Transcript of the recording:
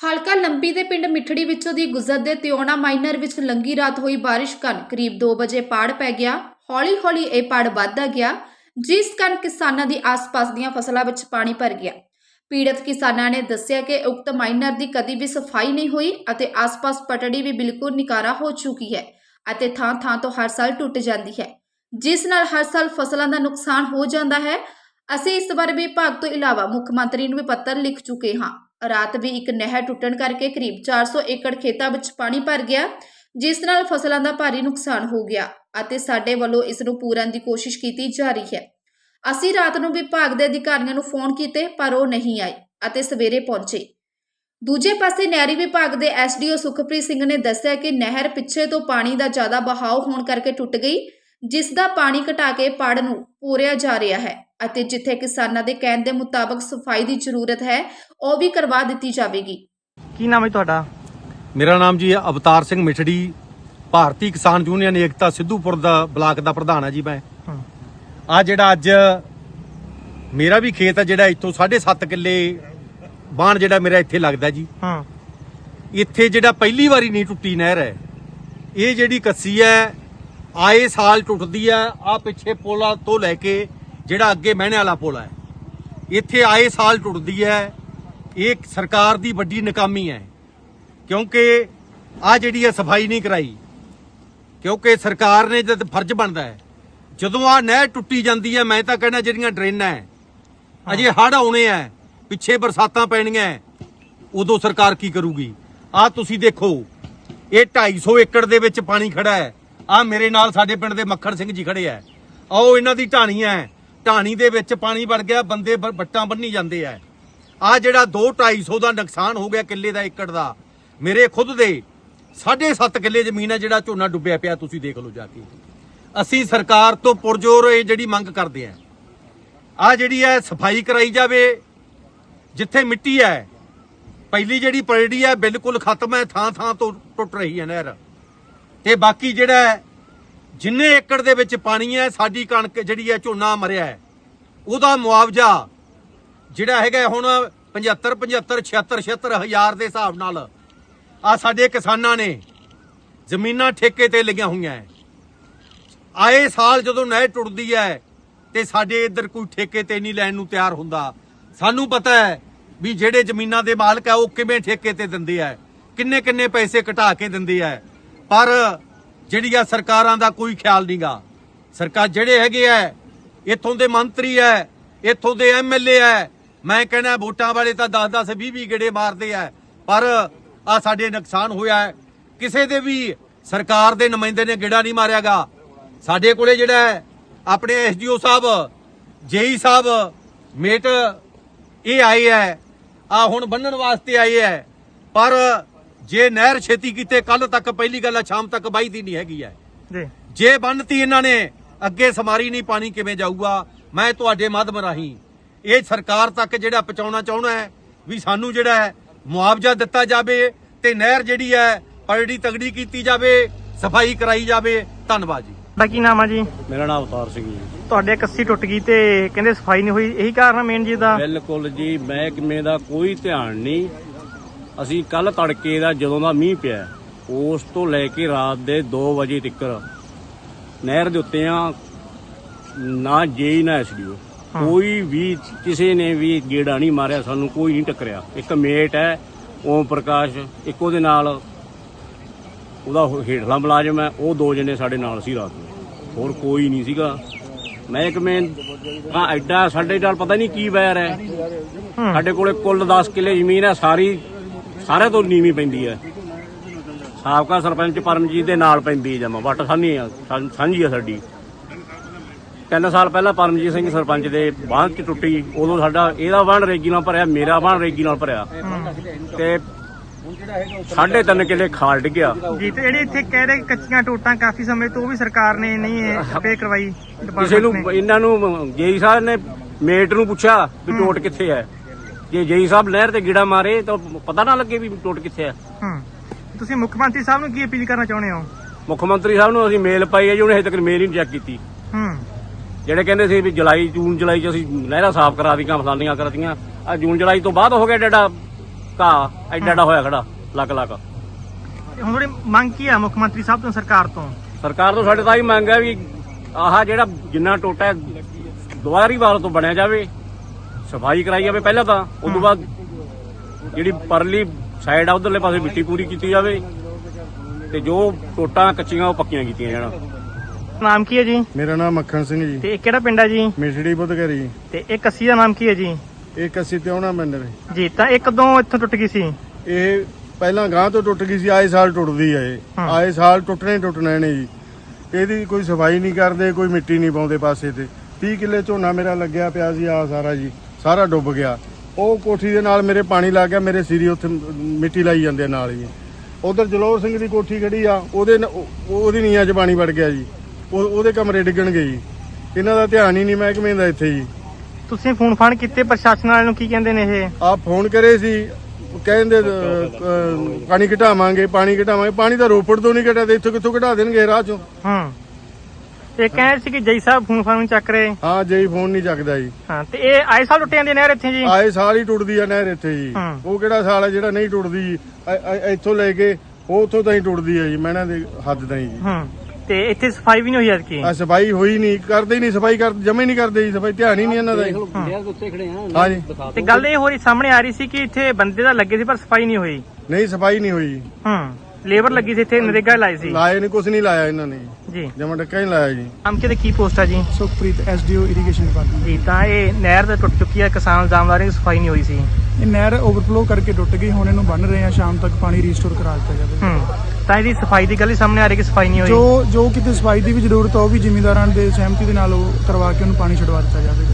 ਹਲਕਾ ਲੰਬੀ ਦੇ ਪਿੰਡ ਮਿੱਠੜੀ ਵਿੱਚੋਂ ਦੀ ਗੁਜ਼ਰਦੇ ਤਿਉਣਾ ਮਾਈਨਰ ਵਿੱਚ ਲੰਗੀ ਰਾਤ ਹੋਈ ਬਾਰਿਸ਼ ਕਾਰਨ ਕਰੀਬ 2 ਵਜੇ ਪਾੜ ਪੈ ਗਿਆ। ਹੌਲੀ-ਹੌਲੀ ਇਹ ਪਾੜ ਵੱਧਦਾ ਗਿਆ, ਜਿਸ ਕਾਰਨ ਕਿਸਾਨਾਂ ਦੀ ਆਸ-ਪਾਸ ਦੀਆਂ ਫਸਲਾਂ ਵਿੱਚ ਪਾਣੀ ਭਰ ਗਿਆ। ਪੀੜਤ ਕਿਸਾਨਾਂ ਨੇ ਦੱਸਿਆ ਕਿ ਉਕਤ ਮਾਈਨਰ ਦੀ ਕਦੀ ਵੀ ਸਫ਼ਾਈ ਨਹੀਂ ਹੋਈ ਅਤੇ ਆਸ-ਪਾਸ ਪਟੜੀ ਵੀ ਬਿਲਕੁਲ ਨਿਕਾਰਾ ਹੋ ਚੁੱਕੀ ਹੈ ਅਤੇ ਥਾਂ-ਥਾਂ ਤੋਂ ਹਰ ਸਾਲ ਟੁੱਟ ਜਾਂਦੀ ਹੈ, ਜਿਸ ਨਾਲ ਹਰ ਸਾਲ ਫਸਲਾਂ ਦਾ ਨੁਕਸਾਨ ਹੋ ਜਾਂਦਾ ਹੈ। ਅਸੀਂ ਇਸ ਬਾਰੇ ਵਿਭਾਗ ਤੋਂ ਇਲਾਵਾ ਮੁੱਖ ਮੰਤਰੀ ਨੂੰ ਵੀ ਪੱਤਰ ਲਿਖ ਚੁੱਕੇ ਹਾਂ। ਰਾਤ ਵੀ ਇੱਕ ਨਹਿਰ ਟੁੱਟਣ ਕਰਕੇ ਕਰੀਬ 400 ਏਕੜ ਖੇਤਾਂ ਵਿੱਚ ਪਾਣੀ ਭਰ ਗਿਆ, ਜਿਸ ਨਾਲ ਫਸਲਾਂ ਦਾ ਭਾਰੀ ਨੁਕਸਾਨ ਹੋ ਗਿਆ ਅਤੇ ਸਾਡੇ ਵੱਲੋਂ ਇਸ ਨੂੰ ਪੂਰਨ ਦੀ ਕੋਸ਼ਿਸ਼ ਕੀਤੀ ਜਾ ਰਹੀ ਹੈ। ਅਸੀਂ ਰਾਤ ਨੂੰ ਵਿਭਾਗ ਦੇ ਅਧਿਕਾਰੀਆਂ ਨੂੰ ਫੋਨ ਕੀਤੇ, ਪਰ ਉਹ ਨਹੀਂ ਆਏ ਅਤੇ ਸਵੇਰੇ ਪਹੁੰਚੇ। ਦੂਜੇ ਪਾਸੇ ਨਹਿਰੀ ਵਿਭਾਗ ਦੇ ਐਸਡੀਓ ਸੁਖਪ੍ਰੀਤ ਸਿੰਘ ਨੇ ਦੱਸਿਆ ਕਿ ਨਹਿਰ ਪਿੱਛੇ ਤੋਂ ਪਾਣੀ ਦਾ ਜ਼ਿਆਦਾ ਬਹਾਅ ਹੋਣ ਕਰਕੇ ਟੁੱਟ ਗਈ, ਜਿਸ ਦਾ ਪਾਣੀ ਘਟਾ ਕੇ ਪੜ ਨੂੰ ਪੂਰਿਆ ਜਾ ਰਿਹਾ ਹੈ। ਅਤੇ ਜਿੱਥੇ ਕਿਸਾਨਾਂ ਦੇ ਕਹਿਣ ਦੇ ਮੁਤਾਬਕ ਸਫ਼ਾਈ ਦੀ ਜ਼ਰੂਰਤ ਹੈ ਉਹ ਵੀ ਕਰਵਾ ਦਿੱਤੀ ਜਾਵੇਗੀ। ਕੀ ਨਾਮ ਹੈ ਤੁਹਾਡਾ? ਮੇਰਾ ਨਾਮ ਜੀ ਅਵਤਾਰ ਸਿੰਘ ਮਿਠੜੀ ਭਾਰਤੀ ਕਿਸਾਨ ਯੂਨੀਅਨ ਏਕਤਾ ਸਿੱਧੂਪੁਰ ਦਾ ਬਲਾਕ ਦਾ ਪ੍ਰਧਾਨ ਆ ਜੀ ਮੈਂ। ਆ ਜਿਹੜਾ ਅੱਜ ਮੇਰਾ ਵੀ ਖੇਤ ਆ ਜਿਹੜਾ ਇੱਥੋਂ 7.5 ਕਿੱਲੇ ਬਾਣ ਜਿਹੜਾ ਮੇਰਾ ਇੱਥੇ ਲੱਗਦਾ ਜੀ। ਹਾਂ। ਇੱਥੇ ਜਿਹੜਾ ਪਹਿਲੀ ਵਾਰੀ ਨਹੀਂ ਟੁੱਟੀ ਨਹਿਰ ਹੈ ਇਹ ਜਿਹੜੀ ਕੱਸੀ ਹੈ ਆਏ ਸਾਲ ਟੁੱਟਦੀ ਹੈ ਆ ਪਿੱਛੇ ਪੋਲਾ ਤੋਂ ਲੈ ਕੇ ਜਿਹੜਾ ਅੱਗੇ ਮਹਿਣੇ ਵਾਲਾ ਪੁਲ ਹੈ। ਇੱਥੇ ਆਏ ਸਾਲ ਟੁੱਟਦੀ ਹੈ। ਇਹ ਸਰਕਾਰ ਦੀ ਵੱਡੀ ਨਾਕਾਮੀ ਹੈ। ਕਿਉਂਕਿ ਆ ਜਿਹੜੀ ਹੈ ਸਫ਼ਾਈ ਨਹੀਂ ਕਰਾਈ। ਕਿਉਂਕਿ ਸਰਕਾਰ ਨੇ ਜਦ ਫਰਜ਼ ਬਣਦਾ ਹੈ। ਜਦੋਂ ਆ ਨਹਿਰ ਟੁੱਟੀ ਜਾਂਦੀ ਹੈ ਮੈਂ ਤਾਂ ਕਹਿੰਦਾ ਜਿਹੜੀਆਂ ਡਰੇਨਾਂ ਹੈ ਅਜੇ ਹੜ ਆਉਣੇ ਆ ਪਿੱਛੇ ਬਰਸਾਤਾਂ ਪੈਣੀਆਂ ਉਦੋਂ ਸਰਕਾਰ ਕੀ ਕਰੂਗੀ? ਆ ਤੁਸੀਂ ਦੇਖੋ ਇਹ 250 ਏਕੜ ਦੇ ਵਿੱਚ ਪਾਣੀ ਖੜਾ ਹੈ। ਆ ਮੇਰੇ ਨਾਲ ਸਾਡੇ ਪਿੰਡ ਦੇ ਮੱਖਣ ਸਿੰਘ ਜੀ ਖੜੇ ਆ ਆਓ ਇਹਨਾਂ ਦੀ ਢਾਣੀਆਂ ਹੈ। ਢਾਣੀ ਦੇ ਵਿੱਚ ਪਾਣੀ ਵੜ ਗਿਆ, ਬੰਦੇ ਬ- ਵੱਟਾਂ ਬੰਨੀ ਜਾਂਦੇ ਆ। ਆ ਜਿਹੜਾ 2 250 ਦਾ ਨੁਕਸਾਨ ਹੋ ਗਿਆ ਕਿੱਲੇ ਦਾ ਏਕੜ ਦਾ, ਮੇਰੇ ਖੁਦ ਦੇ 7.5 ਕਿੱਲੇ ਜ਼ਮੀਨ ਹੈ ਜਿਹੜਾ ਝੋਨਾ ਡੁੱਬਿਆ ਪਿਆ, ਤੁਸੀਂ ਦੇਖ ਲਓ ਜਾ ਕੇ। ਅਸੀਂ ਸਰਕਾਰ ਤੋਂ ਪੁਰਜੋਰ ਇਹ ਜਿਹੜੀ ਮੰਗ ਕਰਦੇ ਆ। ਆ ਜਿਹੜੀ ਹੈ, ਸਫ਼ਾਈ ਕਰਾਈ ਜਾਵੇ, ਜਿੱਥੇ ਮਿੱਟੀ ਹੈ, ਪਹਿਲੀ ਜਿਹੜੀ ਪਰੜੀ ਹੈ, ਬਿਲਕੁਲ ਖਤਮ ਹੈ ਥਾਂ ਥਾਂ ਤੋਂ ਟੁੱਟ ਰਹੀ ਹੈ ਨਹਿਰ। ਤੇ ਬਾਕੀ ਜਿਹੜਾ ਜਿੰਨੇ ਏਕੜ ਦੇ ਵਿੱਚ ਪਾਣੀ ਹੈ, ਸਾਡੀ ਕਣਕ ਜਿਹੜੀ ਹੈ, ਝੋਨਾ ਮਰਿਆ ਹੈ। ਉਹਦਾ ਮੁਆਵਜ਼ਾ ਜਿਹੜਾ ਹੈਗਾ ਹੁਣ 75 75 76 76 ਹਜ਼ਾਰ ਦੇ ਹਿਸਾਬ ਨਾਲ ਆ ਸਾਡੇ ਕਿਸਾਨਾਂ ਨੇ ਜ਼ਮੀਨਾਂ ਠੇਕੇ ਤੇ ਲਈਆਂ ਹੋਈਆਂ ਹੈ। ਆਏ ਸਾਲ ਜਦੋਂ ਨਹਿਰ ਟੁੱਟਦੀ ਹੈ ਤੇ ਸਾਡੇ ਇੱਧਰ ਕੋਈ ਠੇਕੇ ਤੇ ਨਹੀਂ ਲੈਣ ਨੂੰ ਤਿਆਰ ਹੁੰਦਾ, ਸਾਨੂੰ ਪਤਾ ਹੈ ਵੀ ਜਿਹੜੇ ਜ਼ਮੀਨਾਂ ਦੇ ਮਾਲਕ ਆ ਉਹ ਕਿਵੇਂ ਠੇਕੇ ਤੇ ਦਿੰਦੇ ਆ ਕਿੰਨੇ ਕਿੰਨੇ ਪੈਸੇ ਘਟਾ ਕੇ ਦਿੰਦੇ ਆ ਪਰ ਜਿਹੜੀਆਂ ਸਰਕਾਰਾਂ ਦਾ ਕੋਈ ਖਿਆਲ ਨਹੀਂਗਾ। ਸਰਕਾਰ ਜਿਹੜੇ ਹੈਗੇ ਆ ਇੱਥੋਂ ਦੇ ਮੰਤਰੀ ਐ ਇੱਥੋਂ ਦੇ ਐਮਐਲਏ ਐ ਮੈਂ ਕਹਿੰਦਾ ਵੋਟਾਂ ਵਾਲੇ ਤਾਂ 10 10 20 20 ਗੇੜੇ ਮਾਰਦੇ ਆ। ਪਰ ਆ ਸਾਡੇ ਨੁਕਸਾਨ ਹੋਇਆ ਹੈ। ਕਿਸੇ ਦੇ ਵੀ ਸਰਕਾਰ ਦੇ ਨੁਮਾਇੰਦੇ ਨੇ ਗੇੜਾ ਨਹੀਂ ਮਾਰਿਆਗਾ। ਸਾਡੇ ਕੋਲੇ ਜਿਹੜਾ ਹੈ, ਆਪਣੇ ਐਸਡੀਓ ਸਾਹਿਬ ਜੇਈ ਸਾਹਿਬ ਮੇਟ ਇਹ ਆਏ ਹੈ ਆ ਹੁਣ ਬੰਨਣ ਵਾਸਤੇ ਆਏ ਹੈ ਪਰ ਜੇ ਨਹਿਰ ਛੇਤੀ ਕੀਤੇ ਕੱਲ ਤੱਕ ਪਹਿਲੀ ਗੱਲ ਆ ਸ਼ਾਮ ਤੱਕ ਬਾਈਦੀ ਨਹੀਂ ਹੈਗੀ ਹੈ ਜੀ। ਜੇ ਬੰਨਤੀ ਇਹਨਾਂ ਨੇ ਅੱਗੇ ਸਮਾਰੀ ਨਹੀਂ ਪਾਣੀ ਕਿਵੇਂ ਜਾਊਗਾ? ਮੈਂ ਤੁਹਾਡੇ ਮਾਧਮ ਰਾਹੀਂ ਇਹ ਸਰਕਾਰ ਤੱਕ ਜਿਹੜਾ ਪਹੁੰਚਾਉਣਾ ਚਾਹੁੰਦਾ ਹੈ ਵੀ ਸਾਨੂੰ ਜਿਹੜਾ ਹੈ ਮੁਆਵਜ਼ਾ ਦਿੱਤਾ ਜਾਵੇ ਤੇ ਨਹਿਰ ਜਿਹੜੀ ਹੈ ਪਰੜੀ ਤਗੜੀ ਕੀਤੀ ਜਾਵੇ ਸਫ਼ਾਈ ਕਰਾਈ ਜਾਵੇ। ਧੰਨਵਾਦ ਜੀ। ਤੁਹਾਡਾ ਕੀ ਨਾਮ ਆ ਜੀ? ਮੇਰਾ ਨਾਮ ਅਵਤਾਰ ਸਿੰਘ ਜੀ। ਤੁਹਾਡੇ ਕੱਸੀ ਟੁੱਟ ਗਈ ਤੇ ਕਹਿੰਦੇ ਸਫ਼ਾਈ ਨਹੀਂ ਹੋਈ ਇਹੀ ਕਾਰਨ ਮੇਨ ਜੀ ਦਾ? ਬਿਲਕੁਲ ਜੀ ਮਹਿਕਮੇ ਦਾ ਕੋਈ ਧਿਆਨ ਨਹੀਂ। ਅਸੀਂ ਕੱਲ ਤੜਕੇ ਦਾ ਜਦੋਂ ਦਾ ਮੀਂਹ ਪਿਆ ਉਸ ਤੋਂ ਲੈ ਕੇ ਰਾਤ ਦੇ 2 ਵਜੇ ਤੱਕ ਨਹਿਰ ਦੇ ਉੱਤੇ ਆ ਨਾ ਜੇਈ ਨਾ ਐਸਡੀਓ ਕੋਈ ਵੀ ਕਿਸੇ ਨੇ ਵੀ ਗੇੜਾ ਨਹੀਂ ਮਾਰਿਆ ਸਾਨੂੰ ਕੋਈ ਨਹੀਂ ਟੱਕਰਿਆ। ਇੱਕ ਮੇਟ ਹੈ ਓਮ ਪ੍ਰਕਾਸ਼ ਇੱਕ ਉਹਦੇ ਨਾਲ ਉਹਦਾ ਹੇਠਲਾ ਮੁਲਾਜ਼ਮ ਹੈ ਉਹ ਦੋ ਜਣੇ ਸਾਡੇ ਨਾਲ ਸੀ ਰਾਤ ਨੂੰ। ਹੋਰ ਕੋਈ ਨਹੀਂ ਸੀਗਾ। ਮਹਿਕਮੇ ਆ ਐਡਾ ਸਾਡੇ ਨਾਲ ਪਤਾ ਨਹੀਂ ਕੀ ਵੈਰ ਹੈ। ਹੂੰ। ਸਾਡੇ ਕੋਲੇ ਕੁੱਲ 10 ਕਿੱਲੇ ਜ਼ਮੀਨ ਹੈ ਸਾਰੀ ਸਾਰਿਆਂ ਤੋਂ ਨੀਵੀਂ ਪੈਂਦੀ ਹੈ। ਸਾਬਕਾ ਸਰਪੰਚ ਪਰਮਜੀਤ ਦੇ ਨਾਲ ਪੈਂਦੀ ਹੈ ਜਮਾ ਵੱਟ ਸਾਨੀ ਆ ਸਾਂ- ਸਾਂਝੀ ਆ ਸਾਡੀ। ਤਿੰਨ ਸਾਲ ਪਹਿਲਾਂ ਪਰਮਜੀਤ ਸਿੰਘ ਸਰਪੰਚ ਦੇ ਬਾਂਹ ਚ ਟੁੱਟੀ ਉਦੋਂ ਸਾਡਾ ਇਹਦਾ ਬਾਂਹ ਰੇਗੀ ਨਾਲ ਭਰਿਆ ਮੇਰਾ ਬਾਂਹ ਰੇਗੀ ਨਾਲ ਭਰਿਆ। ਤੇ ਸਾਢੇ ਤਿੰਨ ਕਿੱਲੇ ਖਾਲ ਡਿੱਗਿਆ ਜੀ ਤੇ ਜਿਹੜੀ ਇੱਥੇ ਕਹਿ ਰਹੇ ਕੱਚੀਆਂ ਟੋਟਾਂ ਕਾਫੀ ਸਮੇਂ ਤੋਂ ਉਹ ਵੀ ਸਰਕਾਰ ਨੇ ਨਹੀਂ ਪੇ ਕਰਵਾਈ ਕਿਸੇ department ਨੇ। ਇਹਨਾਂ ਨੂੰ ਜੇਈ ਸਾਹਿਬ ਨੇ ਮੇਟ ਨੂੰ ਪੁੱਛਿਆ ਵੀ ਟੋਟ ਕਿੱਥੇ ਹੈ। ਜੇ ਜੇਈ ਸਾਹਿਬ ਨਹਿਰ ਤੇ ਗੀੜਾ ਮਾਰੇ ਤਾਂ ਪਤਾ ਨਾ ਲੱਗੇ ਵੀ ਟੋਟ ਕਿੱਥੇ ਹੈ ਹੂੰ। ਤੁਸੀਂ ਮੁੱਖ ਮੰਤਰੀ ਸਾਹਿਬ ਨੂੰ ਕੀ ਅਪੀਲ ਕਰਨਾ ਚਾਹੁੰਦੇ ਹੋ? ਮੁੱਖ ਮੰਤਰੀ ਸਾਹਿਬ ਨੂੰ ਅਸੀਂ ਮੇਲ ਪਾਈ ਹੈ ਜੀ ਉਹਨੇ ਹਜੇ ਤੱਕ ਮੇਲ ਹੀ ਨਹੀਂ ਚੈੱਕ ਕੀਤੀ। ਹੂੰ। ਜਿਹੜੇ ਕਹਿੰਦੇ ਸੀ ਵੀ ਜੁਲਾਈ ਜੂਨ ਜੁਲਾਈ ਚ ਅਸੀਂ ਨਹਿਰਾਂ ਸਾਫ਼ ਕਰਾ ਦੀਆਂ ਫਲਾਨੀਆਂ ਕਰਾ ਦੀਆਂ ਆ ਜੂਨ ਜੁਲਾਈ ਤੋਂ ਬਾਅਦ ਹੋ ਗਿਆ ਡੇਡਾ ਘਾਹ ਐਡਾ ਐਡਾ ਹੋਇਆ ਖੜਾ ਲੱਕ ਲੱਕ ਹੁਣ ਤੁਹਾਡੀ ਮੰਗ ਕੀ ਹੈ ਮੁੱਖ ਮੰਤਰੀ ਸਾਹਿਬ ਤੋਂ ਸਰਕਾਰ ਤੋਂ? ਸਰਕਾਰ ਤੋਂ ਸਾਡੇ ਤਾਂ ਹੀ ਮੰਗ ਹੈ ਵੀ ਆਹ ਜਿਹੜਾ ਜਿੰਨਾ ਟੋਟਾ ਹੈ, ਦੁਬਾਰੀ ਵਾਰ ਤੋਂ ਬਣਿਆ ਜਾਵੇ। ਸਫ਼ਾਈ ਕਰਾਈ ਜਾਵੇ ਪਹਿਲਾਂ ਤਾਂ ਉਸ ਤੋਂ ਬਾਅਦ ਜਿਹੜੀ ਪਰਲੀ ਸਾਈਡ ਆ ਉਧਰਲੇ ਪਾਸੇ ਮਿੱਟੀ ਪੂਰੀ ਕੀਤੀ ਜਾਵੇ ਤੇ ਜੋ ਟੋਟਾਂ ਕੱਚੀਆਂ ਉਹ ਪੱਕੀਆਂ ਕੀਤੀਆਂ ਜਾਣ। ਨਾਮ ਕੀ ਹੈ ਜੀ? ਮੇਰਾ ਨਾਮ ਮੱਖਣ ਸਿੰਘ ਜੀ। ਤੇ ਇਹ ਕਿਹੜਾ ਪਿੰਡ ਹੈ ਜੀ? ਮਿਸੜੀ ਬੁੱਧਗਰੀ। ਤੇ ਇਹ ਕੱਸੀ ਦਾ ਨਾਮ ਕੀ ਹੈ ਜੀ? ਇੱਕ ਅਸੀਂ ਤੇ ਆਉਣਾ ਮੰਦਰ ਜੀ ਤਾਂ ਇਹ ਕਦੋਂ ਇੱਥੋਂ ਟੁੱਟ ਗਈ ਸੀ? ਇਹ ਪਹਿਲਾਂ ਗਾਂ ਤੋਂ ਟੁੱਟ ਗਈ ਸੀ ਆਏ ਸਾਲ ਟੁੱਟਦੀ ਇਹ। ਹਾਂ। ਆਏ ਸਾਲ ਟੁੱਟਣੇ ਹੀ ਟੁੱਟਣੇ ਨੇ ਜੀ। ਇਹਦੀ ਕੋਈ ਸਫ਼ਾਈ ਨਹੀਂ ਕਰਦੇ ਕੋਈ ਮਿੱਟੀ ਨਹੀਂ ਪਾਉਂਦੇ ਪਾਸੇ ਤੇ। 30 ਕਿੱਲੇ ਝੋਨਾ ਮੇਰਾ ਲੱਗਿਆ ਪਿਆ ਸੀ ਆ ਸਾਰਾ ਜੀ। ਸਾਰਾ ਡੁੱਬ ਗਿਆ। ਉਹ ਕੋਠੀ ਦੇ ਨਾਲ ਮੇਰੇ ਪਾਣੀ ਲੱਗ ਗਿਆ ਮੇਰੇ ਸਿਰੀ ਉੱਥੇ ਮਿੱਟੀ ਲਾਈ ਜਾਂਦੇ ਨਾਲ ਜੀ ਉਧਰ ਜਲੋਰ ਸਿੰਘ ਦੀ ਕੋਠੀ ਖੜੀ ਆ ਉਹਦੇ ਉਹਦੀ ਨੀਆਂ 'ਚ ਪਾਣੀ ਵੜ ਗਿਆ ਜੀ। ਉਹ- ਉਹਦੇ ਕਮਰੇ ਡਿੱਗਣਗੇ ਜੀ। ਇਹਨਾਂ ਦਾ ਧਿਆਨ ਹੀ ਨਹੀਂ ਮਹਿਕਮੇ ਦਾ ਇੱਥੇ ਜੀ। ਤੁਸੀਂ ਫੋਨ ਫਾਨ ਕੀਤੇ ਪ੍ਰਸ਼ਾਸਨ ਵਾਲਿਆਂ ਨੂੰ ਕੀ ਕਹਿੰਦੇ ਨੇ ਇਹ? ਆ ਫੋਨ ਕਰੇ ਸੀ ਕਹਿੰਦੇ ਪਾਣੀ ਘਟਾਵਾਂਗੇ ਪਾਣੀ ਘਟਾਵਾਂਗੇ। ਪਾਣੀ ਤਾਂ ਰੋਪੜ ਤੋਂ ਨਹੀਂ ਘਟਾ ਤੇ ਇੱਥੋਂ ਕਿੱਥੋਂ ਘਟਾ ਦੇਣਗੇ ਰਾਹ ਚੋਂ? ਹੂੰ। ਇਹ ਕਹਿੰਦੇ ਸੀ ਕਿ ਜੈ ਸਾਹਿਬ ਫੋਨ ਫਾਨ ਨਹੀਂ ਚੱਕ ਰਹੇ। ਹਾਂ ਜਈ ਫੋਨ ਨਹੀਂ ਚੱਕਦਾ ਜੀ। ਹਾਂ ਤੇ ਇਹ ਆਏ ਸਾਲ ਟੁੱਟ ਜਾਂਦੀ ਨਹਿਰ ਇੱਥੇ ਜੀ? ਆਏ ਸਾਲ ਹੀ ਟੁੱਟਦੀ ਆ ਨਹਿਰ ਇੱਥੇ ਜੀ। ਹਾਂ। ਉਹ ਕਿਹੜਾ ਸਾਲ ਹੈ ਜਿਹੜਾ ਨਹੀਂ ਟੁੱਟਦੀ ਜੀ? ਇੱਥੋਂ ਲੈ ਕੇ ਉਹ ਉੱਥੋਂ ਤਾਈਂ ਟੁੱਟਦੀ ਹੈ ਜੀ ਮੈਨਾਂ ਦੇ ਹੱਦ ਤਾਈਂ ਜੀ। ਹੂੰ ਤੇ ਇੱਥੇ ਸਫ਼ਾਈ ਵੀ ਨਹੀਂ ਹੋਈ ਐਤਕੀ? ਆ ਸਫ਼ਾਈ ਹੋਈ ਨਹੀਂ ਕਰਦੇ ਹੀ ਨਹੀਂ ਸਫ਼ਾਈ ਕਰ ਜਮੇ ਨਹੀਂ ਕਰਦੇ ਜੀ ਸਫ਼ਾਈ ਧਿਆਨ ਹੀ ਨਹੀਂ ਇਹਨਾਂ ਦਾ ਜੀ। ਹਾਂ ਜੀ। ਤੇ ਗੱਲ ਇਹ ਹੋ ਰਹੀ ਸਾਹਮਣੇ ਆ ਰਹੀ ਸੀ ਕਿ ਇੱਥੇ ਬੰਦੇ ਤਾਂ ਲੱਗੇ ਸੀ ਪਰ ਸਫ਼ਾਈ ਨਹੀਂ ਹੋਈ। ਨਹੀਂ ਸਫ਼ਾਈ ਨਹੀਂ ਹੋਈ। ਹੂੰ। ਲੇਬਰ ਲੱਗੀ ਸੀ ਇੱਥੇ ਨਰੇਗਾ ਲਾਈ ਸੀ? ਲਾਏ ਨੇ ਕੁਝ ਨਹੀਂ ਲਾਇਆ ਇਹਨਾਂ ਨੇ। ਜੀ। ਜਮਾ ਡੱਕਾ ਹੀ ਲਾਇਆ ਜੀ। ਨਾਮ ਕਿਹਦੇ ਕੀ ਪੋਸਟ ਆ ਜੀ? Sukhpreet SDO irrigation department. ਜੀ ਤਾਂ ਇਹ ਨਹਿਰ ਤਾਂ ਟੁੱਟ ਚੁੱਕੀ ਹੈ ਕਿਸਾਨ ਇਲਜ਼ਾਮ ਲਾ ਰਹੇ ਕਿ ਸਫ਼ਾਈ ਨਹੀਂ ਹੋਈ ਸੀ। ਇਹ ਨਹਿਰ ਓਵਰਫਲੋ ਕਰਕੇ ਟੁੱਟ ਗਈ ਹੁਣ ਇਹਨੂੰ ਬੰਨ ਰਹੇ ਆ ਸ਼ਾਮ ਤੱਕ ਪਾਣੀ ਰੀਸਟੋਰ ਕਰਾ ਦਿੱਤਾ ਜਾਵੇ। ਹੂੰ ਤਾਂ ਇਹਦੀ ਸਫ਼ਾਈ ਦੀ ਗੱਲ ਹੀ ਸਾਹਮਣੇ ਆ ਰਹੀ ਕਿ ਸਫ਼ਾਈ ਨਹੀਂ ਹੋਈ? ਜੋ ਜੋ ਕਿਤੇ ਸਫ਼ਾਈ ਦੀ ਵੀ ਜ਼ਰੂਰਤ ਆ ਉਹ ਵੀ ਜ਼ਿਮੀਂਦਾਰਾਂ ਦੇ ਸਹਿਮਤੀ ਦੇ ਨਾਲ ਉਹ ਕਰਵਾ ਕੇ ਉਹਨੂੰ ਪਾਣੀ ਛਡਵਾ ਦਿੱਤਾ ਜਾਵੇ।